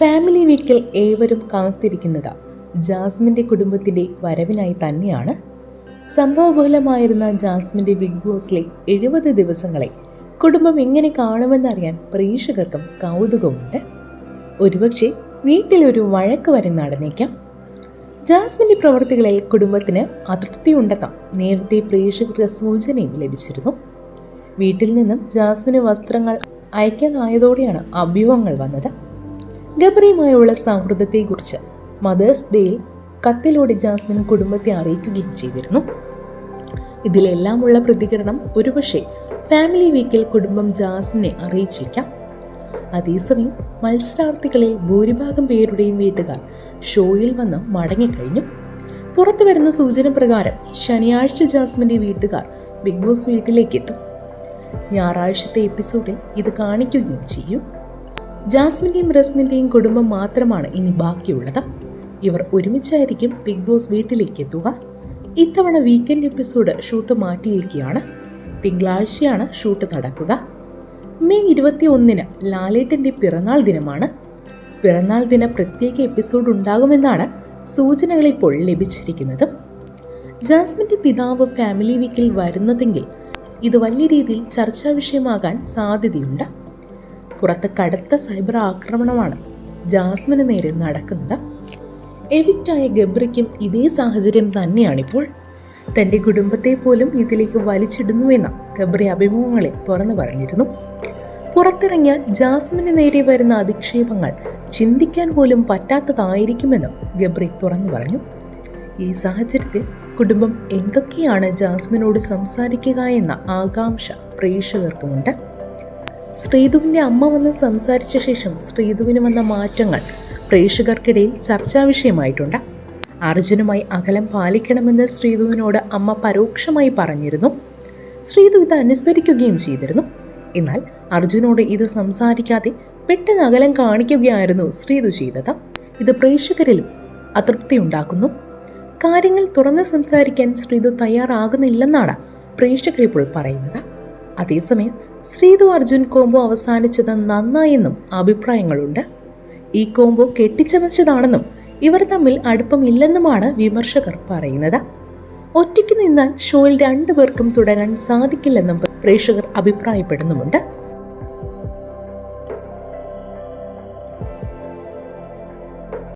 Family വീക്കിൽ ഏവരും കാത്തിരിക്കുന്നത്. ജാസ്മിന്റെ കുടുംബത്തിന്റെ വരവിനായി തന്നെയാണ്. സംഭവബഹുലമായിരുന്ന ജാസ്മിന്റെ ബിഗ് ബോസിലെ എഴുപത് ദിവസങ്ങളെ കുടുംബം എങ്ങനെ കാണുമെന്നറിയാൻ പ്രേക്ഷകർക്കും കൗതുകമുണ്ട്. ഒരുപക്ഷെ വീട്ടിലൊരു വഴക്ക് വരെ നടന്നേക്കാം. ജാസ്മിന്റെ പ്രവൃത്തികളിൽ കുടുംബത്തിന് അതൃപ്തിയുണ്ടെന്ന് നേരത്തെ പ്രേക്ഷകർക്ക് സൂചനയും ലഭിച്ചിരുന്നു. വീട്ടിൽ നിന്നും ജാസ്മിന് വസ്ത്രങ്ങൾ അയക്കാനായതോടെയാണ് അഭ്യൂഹങ്ങൾ വന്നത്. ഗബ്രിയുമായുള്ള സൗഹൃദത്തെക്കുറിച്ച് മദേഴ്സ് ഡേയിൽ കത്തിലൂടെ ജാസ്മിൻ കുടുംബത്തെ അറിയിക്കുകയും ചെയ്തിരുന്നു. ഇതിലെല്ലാമുള്ള പ്രതികരണം ഒരുപക്ഷെ ഫാമിലി വീക്കിൽ കുടുംബം ജാസ്മിനെ അറിയിച്ചേക്കാം. അതേസമയം മത്സരാർത്ഥികളിൽ ഭൂരിഭാഗം പേരുടെയും വീട്ടുകാർ ഷോയിൽ വന്ന് മടങ്ങിക്കഴിഞ്ഞു. പുറത്തു വരുന്ന സൂചന പ്രകാരം ശനിയാഴ്ച ജാസ്മിന്റെ വീട്ടുകാർ ബിഗ് ബോസ് വീട്ടിലേക്ക് എത്തും. ഞായറാഴ്ചത്തെ എപ്പിസോഡിൽ ഇത് കാണിക്കുകയും ചെയ്യും. ജാസ്മിന്റെയും റസ്മിന്റെയും കുടുംബം മാത്രമാണ് ഇനി ബാക്കിയുള്ളത്. ഇവർ ഒരുമിച്ചായിരിക്കും ബിഗ് ബോസ് വീട്ടിലേക്ക് എത്തുക. ഇത്തവണ വീക്കെൻഡ് എപ്പിസോഡ് ഷൂട്ട് മാറ്റിയിരിക്കുകയാണ്. തിങ്കളാഴ്ചയാണ് ഷൂട്ട് നടക്കുക. മെയ് ഇരുപത്തി ഒന്നിന് ലാലേട്ടന്റെ പിറന്നാൾ ദിനമാണ്. പിറന്നാൾ ദിന പ്രത്യേക എപ്പിസോഡ് ഉണ്ടാകുമെന്നാണ് സൂചനകൾ ഇപ്പോൾ ലഭിച്ചിരിക്കുന്നത്. ജാസ്മിന്റെ പിതാവ് ഫാമിലി വീക്കിൽ വരുന്നതെങ്കിൽ ഇത് വലിയ രീതിയിൽ ചർച്ചാ വിഷയമാകാൻ സാധ്യതയുണ്ട്. പുറത്ത് കടുത്ത സൈബർ ആക്രമണമാണ് ജാസ്മിന് നേരെ നടക്കുന്നത്. എവിറ്റായ ഗബ്രിക്കും ഇതേ സാഹചര്യം തന്നെയാണിപ്പോൾ. തന്റെ കുടുംബത്തെ പോലും ഇതിലേക്ക് വലിച്ചിടുന്നുവെന്ന ഗബ്രി അഭിമുഖങ്ങളിൽ തുറന്നു പറഞ്ഞിരുന്നു. പുറത്തിറങ്ങിയാൽ ജാസ്മിന് നേരെ വരുന്ന അധിക്ഷേപങ്ങൾ ചിന്തിക്കാൻ പോലും പറ്റാത്തതായിരിക്കുമെന്നും ഗബ്രി തുറന്നു പറഞ്ഞു. ഈ സാഹചര്യത്തിൽ കുടുംബം എന്തൊക്കെയാണ് ജാസ്മിനോട് സംസാരിക്കുക എന്ന ആകാംക്ഷ പ്രേക്ഷകർക്കുമുണ്ട്. ശ്രീധുവിന്റെ അമ്മ വന്ന് സംസാരിച്ച ശേഷം ശ്രീധുവിന് വന്ന മാറ്റങ്ങൾ പ്രേക്ഷകർക്കിടയിൽ ചർച്ചാ വിഷയമായിട്ടുണ്ട്. അർജുനുമായി അകലം പാലിക്കണമെന്ന് ശ്രീധുവിനോട് അമ്മ പരോക്ഷമായി പറഞ്ഞിരുന്നു. ശ്രീധു ഇത് അനുസരിക്കുകയും ചെയ്തിരുന്നു. എന്നാൽ അർജുനോട് ഇത് സംസാരിക്കാതെ പെട്ടെന്ന് അകലം കാണിക്കുകയായിരുന്നു ശ്രീധു ചെയ്തത്. ഇത് പ്രേക്ഷകരിലും അതൃപ്തി ഉണ്ടാക്കുന്നു. കാര്യങ്ങൾ തുറന്ന് സംസാരിക്കാൻ ശ്രീധു തയ്യാറാകുന്നില്ലെന്നാണ് പ്രേക്ഷകരിപ്പോൾ പറയുന്നത്. അതേസമയം ശ്രീതു അർജുൻ കോംബോ അവസാനിച്ചത് നന്നായെന്നും അഭിപ്രായങ്ങളുണ്ട്. ഈ കോംബോ കെട്ടിച്ചമച്ചതാണെന്നും ഇവർ തമ്മിൽ അടുപ്പമില്ലെന്നുമാണ് വിമർശകർ പറയുന്നത്. ഒറ്റയ്ക്ക് നിന്നാൽ ഷോയിൽ രണ്ടുപേർക്കും തുടരാൻ സാധിക്കില്ലെന്നും പ്രേക്ഷകർ അഭിപ്രായപ്പെടുന്നുമുണ്ട്.